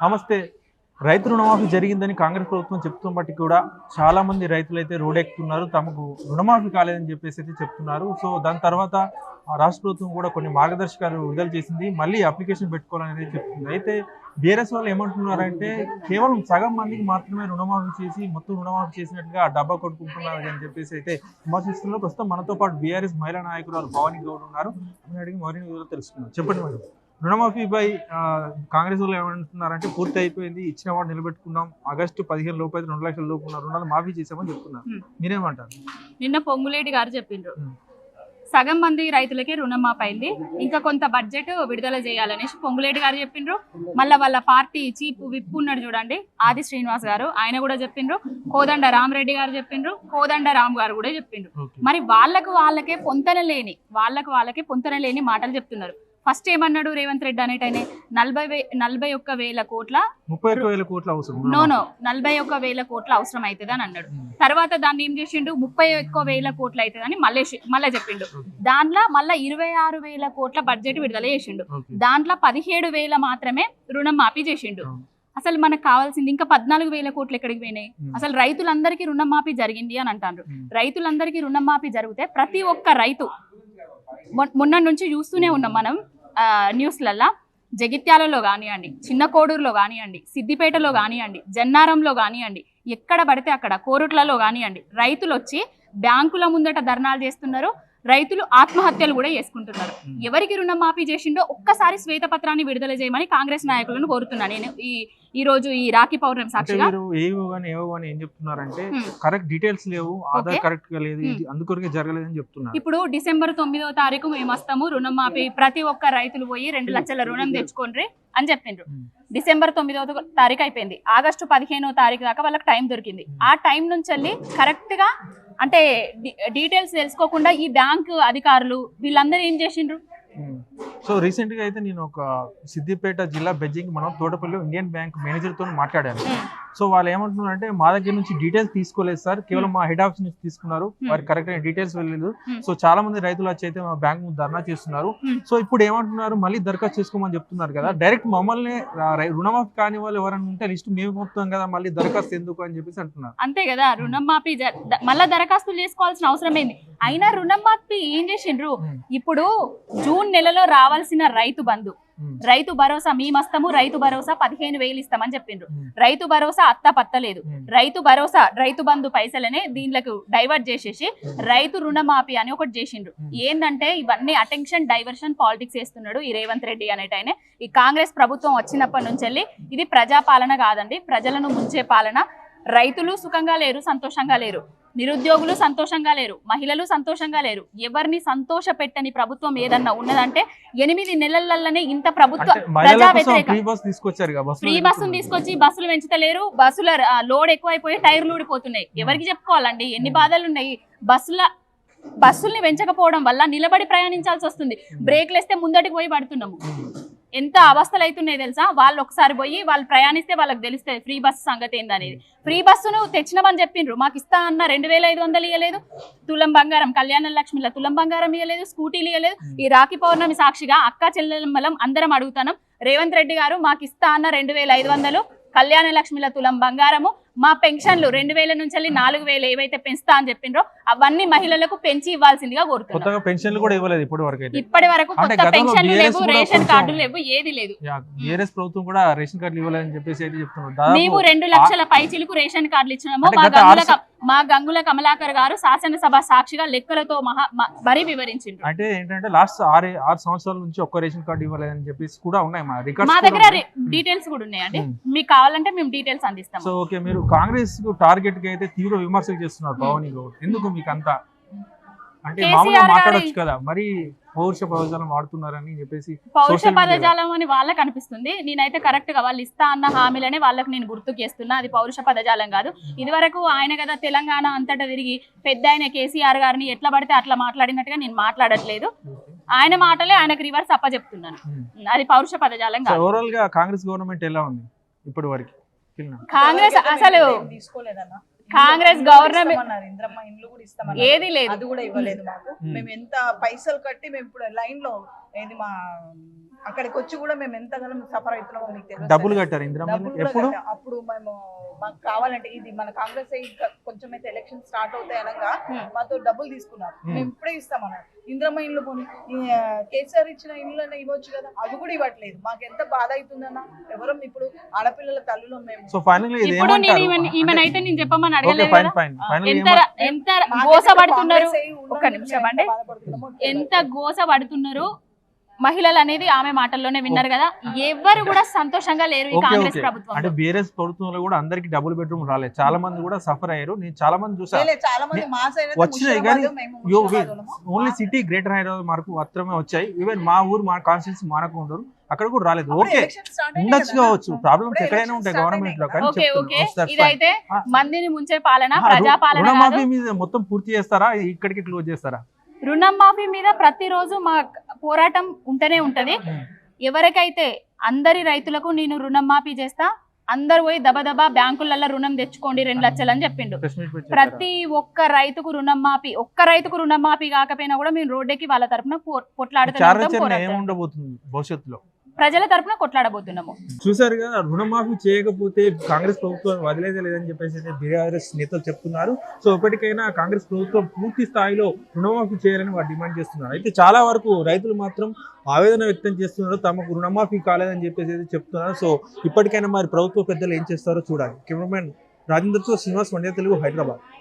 నమస్తే. రైతు రుణమాఫీ జరిగిందని కాంగ్రెస్ ప్రభుత్వం చెప్తున్నప్పటికీ కూడా చాలా మంది రైతులు అయితే రోడెక్కుతున్నారు తమకు రుణమాఫీ కాలేదని చెప్పేసి అయితే చెప్తున్నారు. సో దాని తర్వాత ఆ రాష్ట్ర ప్రభుత్వం కూడా కొన్ని మార్గదర్శకాలు విడుదల చేసింది మళ్ళీ అప్లికేషన్ పెట్టుకోవాలనేది చెప్తుంది. అయితే బీఆర్ఎస్ వాళ్ళు ఏమంటున్నారంటే కేవలం సగం మందికి మాత్రమే రుణమాఫీ చేసి మొత్తం రుణమాఫీ చేసినట్టుగా ఆ డబ్బా కొట్టుకుంటున్నారు అని చెప్పేసి అయితే విమర్శిస్తున్నారు. ప్రస్తుతం మనతో పాటు బీఆర్ఎస్ మహిళా నాయకురాలు భవానీ గౌడ్ ఉన్నారు. అని అడిగి మరిన్ని వివరాలు తెలుసుకున్నాం చెప్పండి మేడం. రుణమాఫీపై కాంగ్రెస్ వాళ్ళు ఏమంటున్నారంటే పూర్తి అయిపోయింది ఇచ్చిన వాడు నిలబెట్టుకున్నాం ఆగస్టు పదిహేను లోపు అయితే రెండు లక్షల లోపు రుణాలు మాఫీ చేసామని చెప్తున్నారు. మీరేమంటారు? నిన్న పొంగులేటి గారు చెప్పిండ్రు. సగం మంది రైతులకే రుణమాఫీ అయింది ఇంకా కొంత బడ్జెట్ విడుదల చేయాలనేసి పొంగులేటి గారు చెప్పిండ్రు. మళ్ళీ వాళ్ళ పార్టీ చీఫ్ విప్ ఉన్నాడు చూడండి ఆది శ్రీనివాస్ గారు ఆయన కూడా చెప్పిండ్రు. కోదండ రామరెడ్డి గారు చెప్పిండ్రు కోదండ రామ్ గారు కూడా చెప్పిండ్రు. మరి వాళ్ళకు వాళ్ళకే పొంతన లేని వాళ్ళకు వాళ్ళకే పొంతన లేని మాటలు చెప్తున్నారు. ఫస్ట్ ఏమన్నాడు రేవంత్ రెడ్డి అనేటైన నలభై వే నలభై ఒక్క వేల కోట్ల ముప్పై ఒక్క వేల కోట్ల అవసరం నో నో నలభై ఒక్క వేల కోట్ల అవసరం అవుతుంది అని అన్నాడు Hmm. తర్వాత దాన్ని ఏం చేసిండు ముప్పై ఒక్క వేల కోట్లు అవుతుందని మళ్ళీ మళ్ళీ చెప్పిండు. దాంట్లో మళ్ళీ ఇరవై ఆరు వేల కోట్ల బడ్జెట్ విడుదల చేసిండు దాంట్లో పదిహేడు వేల మాత్రమే రుణం మాఫీ చేసిండు అవును. అసలు మనకు కావాల్సింది ఇంకా పద్నాలుగు వేల కోట్లు ఎక్కడికి పోయినాయి Hmm. అసలు రైతులందరికీ రుణం మాఫీ జరిగింది అని అంటారు Hmm. రైతులందరికీ రుణం మాఫీ జరిగితే ప్రతి ఒక్క రైతు మొన్న నుంచి చూస్తూనే ఉన్నాం మనం ఆ, న్యూస్లల్లా. జగిత్యాలలో కానివ్వండి చిన్న కోడూరులో కానివ్వండి సిద్దిపేటలో కానివ్వండి జన్నారంలో కానివ్వండి ఎక్కడ పడితే అక్కడ కోరుట్లలో కానివ్వండి రైతులు వచ్చి బ్యాంకుల ముందట ధర్నాలు చేస్తున్నారు. రైతులు ఆత్మహత్యలు కూడా చేసుకుంటున్నారు. ఎవరికి రుణం మాఫీ చేసిండో ఒక్కసారి శ్వేతపత్రాన్ని విడుదల చేయమని కాంగ్రెస్ నాయకులను కోరుతున్నాను నేను ఈ ఈ రోజు ఈ రాఖీ పౌర్ణమి సాక్షిగా. ఏవో కానీ ఏవో కానీ ఏం చెప్తున్నారంటే. కరెక్ట్ డీటెయిల్స్ లేవు ఆధార్. కరెక్ట్గా లేదు అందుకొరకే జరగలేదని చెప్తున్నారు. ఇప్పుడు డిసెంబర్ తొమ్మిదో తారీఖు మేము వస్తాము రుణం మాఫీ ప్రతి ఒక్క రైతులు పోయి రెండు లక్షల రుణం తెచ్చుకోండి అని చెప్పిండ్రు. డిసెంబర్ తొమ్మిదో తారీఖు అయిపోయింది. ఆగస్టు పదిహేనో తారీఖు దాకా వాళ్ళకి టైం దొరికింది. ఆ టైం నుంచి వెళ్ళి కరెక్ట్గా అంటే డీటెయిల్స్ తెలుసుకోకుండా ఈ బ్యాంక్ అధికారులు వీళ్ళందరూ ఏం చేసిండ్రు? సో రీసెంట్గా అయితే నేను ఒక సిద్దిపేట జిల్లా బెజ్జింగ్ మనం తోటపల్లి ఇండియన్ బ్యాంక్ మేనేజర్తో మాట్లాడాను. సో వాళ్ళు ఏమంటున్నారంటే మా దగ్గర నుంచి డీటెయిల్స్ తీసుకోలేదు సార్. కేవలం మా హెడ్ ఆఫీస్ నుంచి తీసుకున్నారు. వారికి కరెక్ట్ డీటెయిల్స్ వెళ్ళలేదు. సో చాలా మంది రైతులు వచ్చి అయితే మా బ్యాంక్ ముందు ధర్నా చేస్తున్నారు. సో ఇప్పుడు ఏమంటున్నారు? మళ్ళీ దరఖాస్తు చేసుకోమని చెప్తున్నారు కదా. డైరెక్ట్ మమ్మల్ని రుణమాఫీ కాని వాళ్ళు ఎవరైనా ఉంటే లిస్ట్ మేము పంపుతాం కదా మళ్ళీ దరఖాస్తు ఎందుకు? అని చెప్పేసి అంటున్నారు. అంతే కదా రుణం మాఫీ జ- ద- మళ్ళా దరఖాస్తులు చేసుకోవాల్సిన అవసరం ఏంది? అయినా రుణం మాఫీ ఏం చేసిండ్రు. ఇప్పుడు జూన్ నెలలో రావాల్సిన రైతు బంధు. రైతు భరోసా మేమస్తాము రైతు భరోసా పదిహేను వేలు ఇస్తామని చెప్పిండ్రు. రైతు భరోసా అత్త పత్తలేదు. రైతు భరోసా రైతు బంధు పైసలనే దీనికి డైవర్ట్ చేసేసి రైతు రుణమాఫీ అని ఒకటి చేసిండ్రు. ఏందంటే ఇవన్నీ అటెన్షన్ డైవర్షన్ పాలిటిక్స్ చేస్తున్నాడు ఈ రేవంత్ రెడ్డి అనేటైనే ఈ కాంగ్రెస్ ప్రభుత్వం వచ్చినప్పటి నుంచి వెళ్ళి ఇది ప్రజాపాలన కాదండి ప్రజలను ముంచే పాలన. రైతులు సుఖంగా లేరు సంతోషంగా లేరు. నిరుద్యోగులు సంతోషంగా లేరు మహిళలు సంతోషంగా లేరు. ఎవరిని సంతోష పెట్టని ప్రభుత్వం ఏదన్నా ఉన్నదంటే ఎనిమిది నెలలలోనే ఇంత ప్రభుత్వ ప్రజా వ్యతిరేక. ఫ్రీ బస్సును తీసుకొచ్చి బస్సులు పెంచుతలేరు బస్సుల లోడ్ ఎక్కువైపోయి టైర్లు ఊడిపోతున్నాయి. ఎవరికి చెప్పుకోవాలండి? ఎన్ని బాధలు ఉన్నాయి బస్సుల బస్సుల్ని పెంచకపోవడం వల్ల నిలబడి ప్రయాణించాల్సి వస్తుంది. బ్రేక్లు వేస్తే ముందటికి పోయి పడుతున్నాము. ఎంత అవస్థలు అవుతున్నాయి తెలుసా? వాళ్ళు ఒకసారి పోయి వాళ్ళు ప్రయాణిస్తే వాళ్ళకి తెలుస్తుంది ఫ్రీ బస్సు సంగతి ఏందనేది. ఫ్రీ బస్సును తెచ్చినామని చెప్పిండ్రు. మాకు ఇస్తా అన్న రెండు వేల ఐదు వందలు ఇవ్వలేదు తులం బంగారం కళ్యాణ లక్ష్మిలో తులం బంగారం ఇవ్వలేదు స్కూటీలు ఇవ్వలేదు ఈ రాఖీ పౌర్ణమి సాక్షిగా అక్క చెల్లెమ్మలం అందరం అడుగుతాం రేవంత్ రెడ్డి గారు మాకు ఇస్తా అన్న రెండు వేల ఐదు వందలు. కళ్యాణ లక్ష్మిల తులం బంగారము. మా పెన్షన్లు రెండు వేల నుంచి నాలుగు వేలు ఏవైతే పెంచుతా అని చెప్పిండ్రో అవన్నీ మహిళలకు పెంచి ఇవ్వాల్సిందిగా కోరుతున్నాం. కొత్తగా పెన్షన్లు కూడా ఇవ్వలేదు ఇప్పటి వరకు ఇప్పటి వరకు కొత్త పెన్షన్లు లేవు రేషన్ కార్డులు లేవు ఏది లేదు. బీఆర్ఎస్ ప్రభుత్వం కూడా రేషన్ కార్డులు ఇవ్వలేదని చెప్పేసి అయితే చెప్తున్నారు. మేము రెండు లక్షల పైచిలకు రేషన్ కార్డులు ఇచ్చినాము. మా గంగుల మా గంగుల కమలాకర్ గారు శాసనసభ సాక్షిగా లెక్కలతో మహా మరీ వివరించిండ్రు అంటే ఏంటంటే లాస్ట్ ఆరు ఆరు సంవత్సరాల నుంచి ఒక్క రేషన్ కార్డు ఇవ్వలేదని చెప్పేసి కూడా ఉన్నాయి. మా మా దగ్గర డీటెయిల్స్ కూడా ఉన్నాయండి Hmm. మీకు కావాలంటే మేము డీటెయిల్స్ అందిస్తాం సో ఓకే మీరు కాంగ్రెస్ టార్గెట్కి అయితే తీవ్ర విమర్శలు చేస్తున్నారు భవానీ గౌడ్ ఎందుకు మీకు అంత అంటే మామూలుగా మాట్లాడొచ్చు కదా మరి పౌరుష పదజాలం వాడుతున్నారని చెప్పేసి పౌరుష. పదజాలం అని వాళ్ళకి అనిపిస్తుంది. నేనైతే కరెక్ట్గా వాళ్ళు ఇస్తా అన్న హామీలనే వాళ్ళకి నేను గుర్తుకు చేస్తున్నా. అది పౌరుష పదజాలం కాదు. ఇది వరకు ఆయన కదా తెలంగాణ అంతటా తిరిగి పెద్ద ఆయన కేసీఆర్ గారిని ఎట్లా పడితే అట్లా మాట్లాడినట్టుగా నేను మాట్లాడట్లేదు. ఆయన మాటలే ఆయనకు రివర్స్ అప్ప చెప్తున్నాను Hmm. అది పౌరుష పదజాలం కాదు. ఓవరాల్గా కాంగ్రెస్ గవర్నమెంట్ ఎలా ఉంది ఇప్పటి వరకు కాంగ్రెస్ అసలు తీసుకోలేదన్న? కాంగ్రెస్ గవర్నమెంట్ ఇస్తామన్నారు. ఇంద్రమ్మ ఇండ్లు కూడా ఇస్తామన్నారు. ఏది లేదు. అది కూడా ఇవ్వలేదు మాకు. మేము. ఎంత పైసలు కట్టి మేము ఇప్పుడు లైన్లో ఏది మా అక్కడికి వచ్చి కూడా మేము ఎంతగానో సఫర్ అవుతున్నామో మీకు తెలుసు డబ్బులు కట్టారు ఇందిరా ఎప్పుడు. అప్పుడు మేము మాకు కావాలంటే ఇది మన కాంగ్రెస్ కొంచెం అయితే ఎలక్షన్ స్టార్ట్ అవుతాయి అనగా. మాతో డబ్బులు తీసుకున్నారు. మేము ఇప్పుడే ఇస్తామన్నారు ఇంద్రమ్మ ఇల్లు పోనీ కేసీఆర్ ఇచ్చిన ఇల్లు అన్న ఇవ్వచ్చు కదా? అది కూడా ఇవ్వట్లేదు. మాకు ఎంత బాధ అవుతుందన్న? ఎవరం ఇప్పుడు ఆడపిల్లల తల్లులో మేము. సో ఫైనల్ ఇది ఇప్పుడు నేను ఈమెన్- ఈమెనైతే నేను చెప్పమని అడగలేదు ఎంత గోస పడుతున్నారు? ఒక్క నిమిషం. ఎంత గోస పడుతున్నారు? మహిళలు అనేది ఆమె మాటల్లోనే విన్నారు కదా. ఎవరు కూడా సంతోషంగా లేరు ఈ కాంగ్రెస్ ప్రభుత్వం. అంటే బీఆర్ఎస్ ప్రభుత్వంలో కూడా అందరికి డబుల్ బెడ్రూమ్ రాలేదు చాలా మంది కూడా సఫర్ అయ్యారు. నేను చాలా మంది చూసా. లే, చాలా మంది మా side అయితే వచ్చినాయి కానీ. ఓన్లీ సిటీ గ్రేటర్ హైదరాబాద్ మనకు మాత్రమే వచ్చాయి. ఈవెన్ మా ఊరు మా కాన్స్టిట్యూన్సీ మనకు ఉండరు. అక్కడ కూడా రాలేదు. ఓకే. ఉండొచ్చు. కావచ్చు. ప్రాబ్లమ్స్ ఎక్కడైనా ఉంటాయి గవర్నమెంట్లో కానీ. మందిని ముంచే పాలన మీద మొత్తం పూర్తి చేస్తారా? ఇక్కడికి క్లోజ్ చేస్తారా? రుణం మాఫీ మీద ప్రతిరోజు మా పోరాటం ఉంటూనే ఉంటది. ఎవరికైతే అందరి రైతులకు నేను రుణం మాఫీ చేస్తా అందరు పోయి దబదబా బ్యాంకులలో రుణం తెచ్చుకోండి రెండు లక్షలు అని చెప్పిండు. ప్రతి ఒక్క రైతుకు రుణం మాఫీ ఒక్క రైతుకు రుణం మాఫీ కాకపోయినా కూడా మేము రోడ్డుకి వాళ్ళ తరపున పొట్లాడుతూ చారచరణ ఏముండబోతుంది భవిష్యత్తులో? ప్రజల తరఫున కొట్లాడబోతున్నాము. చూసారు కదా రుణమాఫీ చేయకపోతే కాంగ్రెస్ ప్రభుత్వం వదిలేదే లేదని చెప్పేసి బీఆర్ఎస్ నేతలు చెప్తున్నారు. సో ఇప్పటికైనా కాంగ్రెస్ ప్రభుత్వం పూర్తి స్థాయిలో రుణమాఫీ చేయాలని వారు డిమాండ్ చేస్తున్నారు. అయితే చాలా వరకు రైతులు మాత్రం ఆవేదన వ్యక్తం చేస్తున్నారు. తమకు రుణమాఫీ కాలేదని చెప్పేసి అయితే చెప్తున్నారు. సో ఇప్పటికైనా మరి ప్రభుత్వ పెద్దలు ఏం చేస్తారో చూడాలి. కెమెరామెన్ రాజేంద్రతో శ్రీనివాస్ వండే తెలుగు హైదరాబాద్.